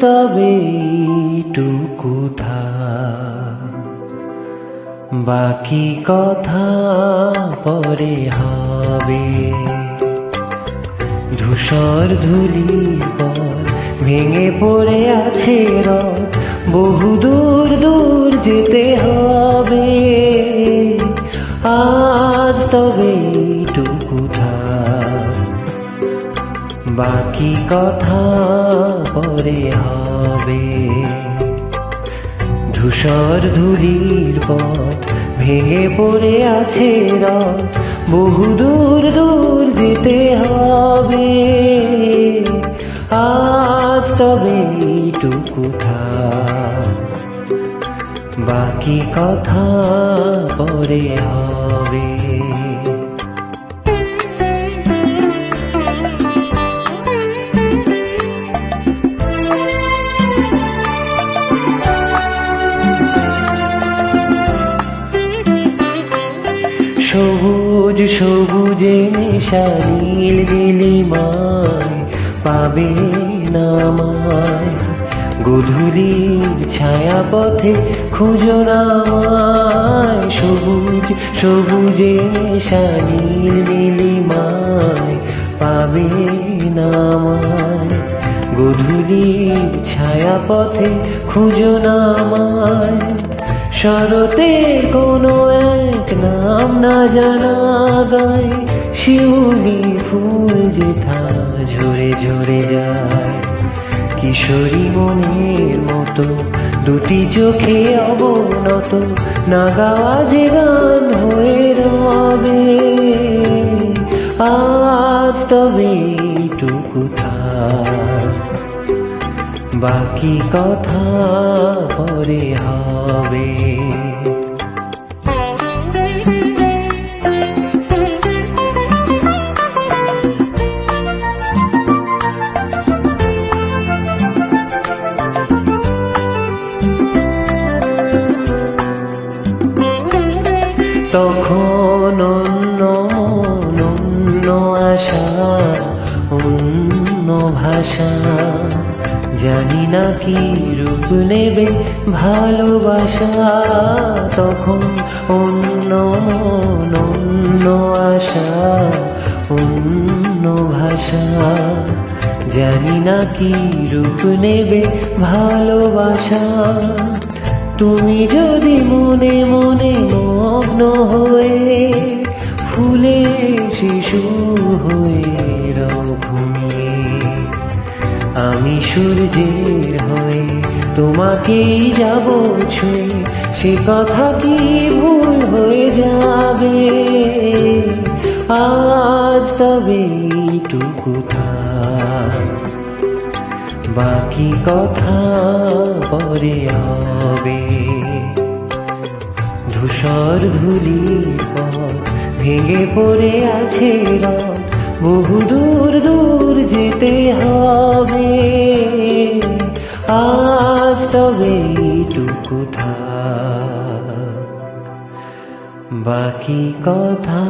তবে টুকু বাকি কথা পরে হবে। ধূসর ধুলি পর ভেঙে পড়ে আছে রথ। বহু দূর দূর যেতে হবে। আজ তবে বাকি কথা পরে হবে। ধূসর ধুলির পথ ভেঙে পড়ে আছে বহু দূর দূর যেতে হবে। আজ তবে এইটুকু বাকি কথা পরে হবে। সবুজ মেশা নীল নীলিমায় পাবে নামায় গধূলির ছায়া পথে খুঁজো নামায় সবুজ সবুজে মেশা নীল নীলিমায় পাবে নামায় গধূলির ছায়া পথে খুঁজো নামায় শরতে কোনো এক নাম না জানা গায়, শিউলি ফুল যেথা ঝরে ঝরে যায়। কিশোরী মনের মতো দুটি চোখে অবনত না গাওয়া যে গান হয়ে রবে। আজ তবে টুকু থাক। বাকি কথা পরে হবে। তখন ভাষা। জানি না কি রূপ নেবে ভালোবাসা। তখন অন্য অন্য আশা, অন্য ভাষা। জানি না কি রূপ নেবে ভালোবাসা। তুমি যদি মনে মনে মগ্ন হয়ে ফুলে শিশু হয়ে ঘুমিয়ে আমি সূর্যের হয়ে তোমাকেই যাব ছুঁয়ে। সে কথা কি ভুল হয়ে যাবে? আজ তবে টুকু বাকি কথা পরে হবে। ধূসর ধুলি পথ ভেঙে পড়ে আছে রথ। বহু দূর দূর যেতে হবে। আজ তবে টুকু বাকি কথা